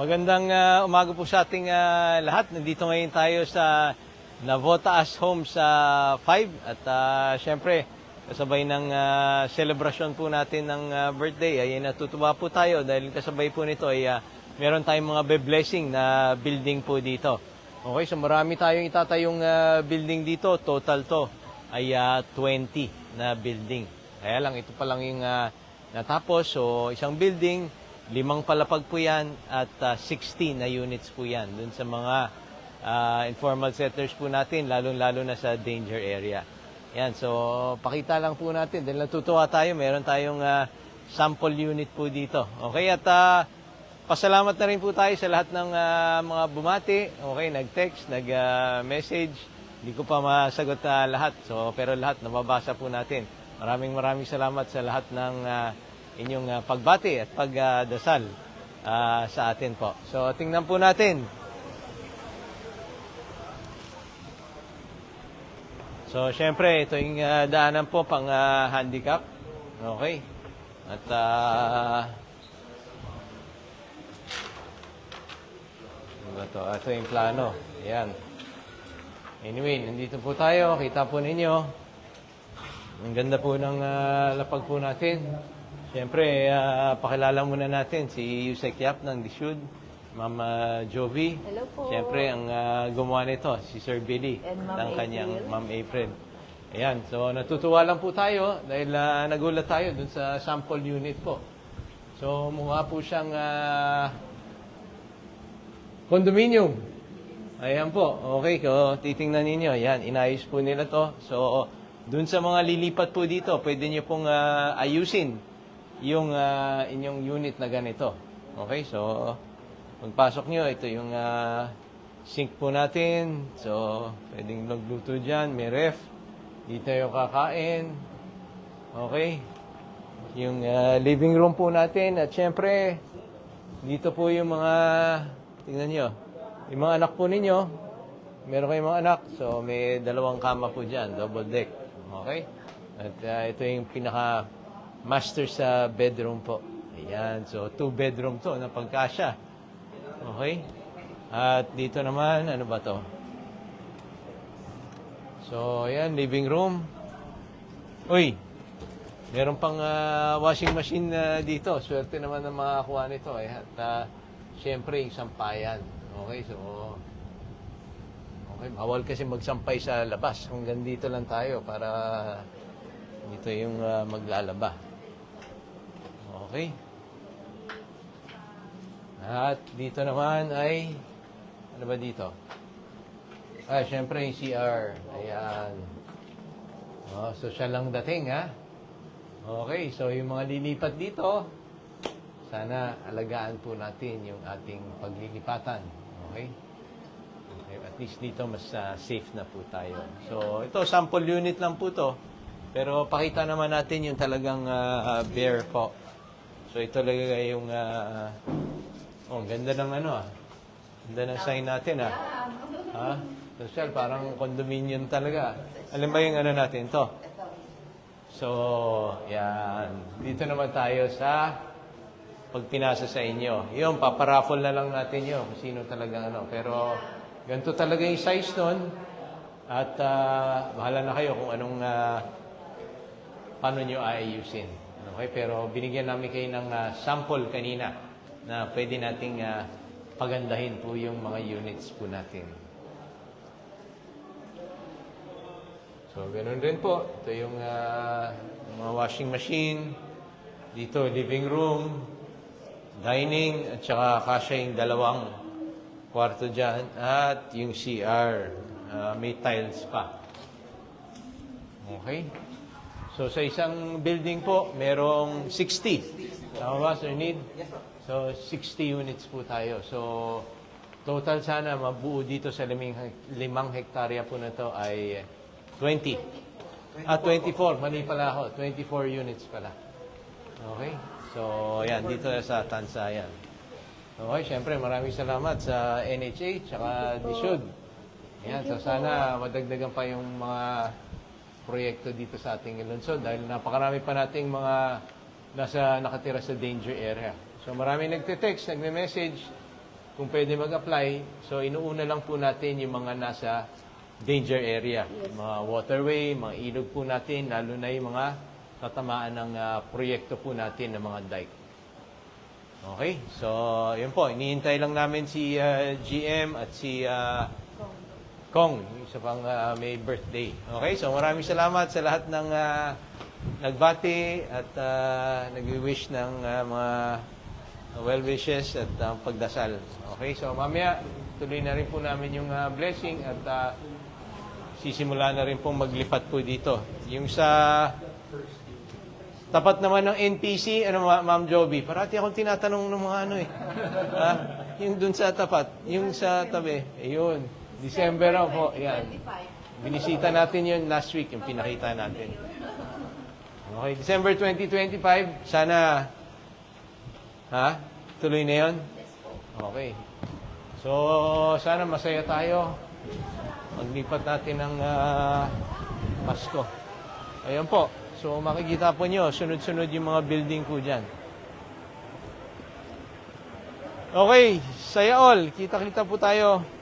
Magandang ah, umaga po sa ating ah, lahat. Nandito ngayon tayo sa Navotaas Homes sa 5 at ah, syempre kasabay ng ah, celebration po natin ng ah, birthday ay natutuwa po tayo dahil kasabay po nito ay ah, meron tayong mga be-blessing na building po dito. Okay, so marami tayong itatayong ah, building dito. Total to ay ah, 20 na building. Kaya lang, ito pa lang yung ah, natapos. So, isang building, limang palapag po yan at ah, 16 na units po yan dun sa mga ah, informal settlers po natin, lalong-lalo na sa danger area. Yan, so pakita lang po natin. Dahil natutuwa tayo, meron tayong ah, sample unit po dito. Okay, at ah, pasalamat na rin po tayo sa lahat ng ah, mga bumati. Okay, nag-text, nag-message. Hindi ko pa masagot na lahat. So, pero lahat nababasa po natin. Maraming maraming salamat sa lahat ng ah, inyong ah, pagbati at pagdasal ah, sa atin po. So, tingnan po natin. So, syempre, ito yung ah, daanan po pang ah, handicap. Okay. At ah, ano ba to? Ito yung plano. Ayan. Anyway, nandito po tayo. Kita po ninyo. Ang ganda po ng ah, lapag po natin. Siyempre, ah, pakilala muna natin si Yusek Yap ng Dishud, Ma'am ah, Jovi. Hello po. Siyempre, ang ah, gumawa nito, si Sir Billy, ng kanyang April. Ma'am April. Ayan, so natutuwa lang po tayo dahil ah, nagulat tayo dun sa sample unit po. So, mukha po siyang ah, condominium. Ayan po. Okay, ko titingnan ninyo. Yan, inayos po nila to. So, dun sa mga lilipat po dito, pwede nyo pong ah, ayusin yung ah, inyong unit na ganito. Okay, so, pagpasok nyo, ito yung ah, sink po natin. So, pwedeng magluto dyan. May ref. Dito yung kakain. Okay. Yung ah, living room po natin. At syempre, dito po yung mga, tingnan nyo, yung mga anak po ninyo, meron kayong mga anak, so may dalawang kama po dyan, double deck. Okay? At ah, ito yung pinaka master sa bedroom po. Ayan, so two bedroom to na pagkasya. Okay? At dito naman, ano ba to? So, ayan, living room. Uy, meron pang ah, washing machine na dito. Swerte naman ng mga kuha nito. Eh. At ah, syempre, yung sampayan. Okay, so... Okay, bawal kasi magsampay sa labas. Hanggang dito lang tayo para dito yung ah, maglalaba. Okay. At dito naman ay... Ano ba dito? Ah, syempre yung CR. Ayan. Oh, so siya lang dating, ha? Okay, so yung mga lilipat dito, sana alagaan po natin yung ating paglilipatan. Okay? okay at least dito mas ah, safe na po tayo. So, ito, sample unit lang po to. Pero pakita naman natin yung talagang ah, bare po. So, ito talaga yung... ah, oh, ganda ng ano ah. Ganda ng sign natin ah. Ha? Social, parang condominium talaga. Alam ba yung ano natin to? So, yan. Dito naman tayo sa pagpinasa sa inyo. Yun, paparaffle na lang natin yun kung sino talagang ano. Pero, ganito talaga yung size nun. At ah, bahala na kayo kung anong ah, paano nyo aayusin. Okay? Pero binigyan namin kayo ng ah, sample kanina na pwede nating ah, pagandahin po yung mga units po natin. So, ganun rin po. Ito yung ah, mga washing machine. Dito, living room, dining, at saka kasya yung dalawang kwarto dyan. At yung CR, ah, may tiles pa. Okay? So, sa isang building po, merong 60. Tama ba, Sir Need? So, 60 units po tayo. So, total sana mabuo dito sa limang, limang hektarya po na to ay 20. Ah, 24. Mali pala ako. 24 units pala. Okay? So, yan. Dito sa Tansayan. Okay, syempre maraming salamat sa NHA tsaka DSUD. Yan, so sana madagdagan pa yung mga proyekto dito sa ating lungsod dahil napakarami pa nating mga nasa nakatira sa danger area. So marami nagte-text, nagme-message. kung pwede mag-apply. So, inuuna lang po natin yung mga nasa danger area. Mga waterway, mga ilog po natin, lalo na yung mga tatamaan ng ah, proyekto po natin ng mga dike. Okay, so yun po, iniintay lang namin si ah, GM at si ah, Kong, isa pang ah, may birthday. Okay, so maraming salamat sa lahat ng ah, nagbati at uh, nag-wish ng ah, mga well wishes at ah, pagdasal. Okay, so mamaya tuloy na rin po namin yung ah, blessing at ah, sisimula na rin pong maglipat po dito. Yung sa tapat naman ng NPC, ano Ma- Ma'am Joby, parati akong tinatanong ng mga ano eh. ha? Yung dun sa tapat, yung sa tabi, ayun. December raw po, yan. Binisita natin yun last week, yung pinakita natin. Okay, December 2025, sana, ha? Tuloy na yun? Okay. So, sana masaya tayo. Maglipat natin ng ah, Pasko. Ayan po. So, makikita po nyo, sunod-sunod yung mga building po dyan. Okay, saya all. Kita-kita po tayo.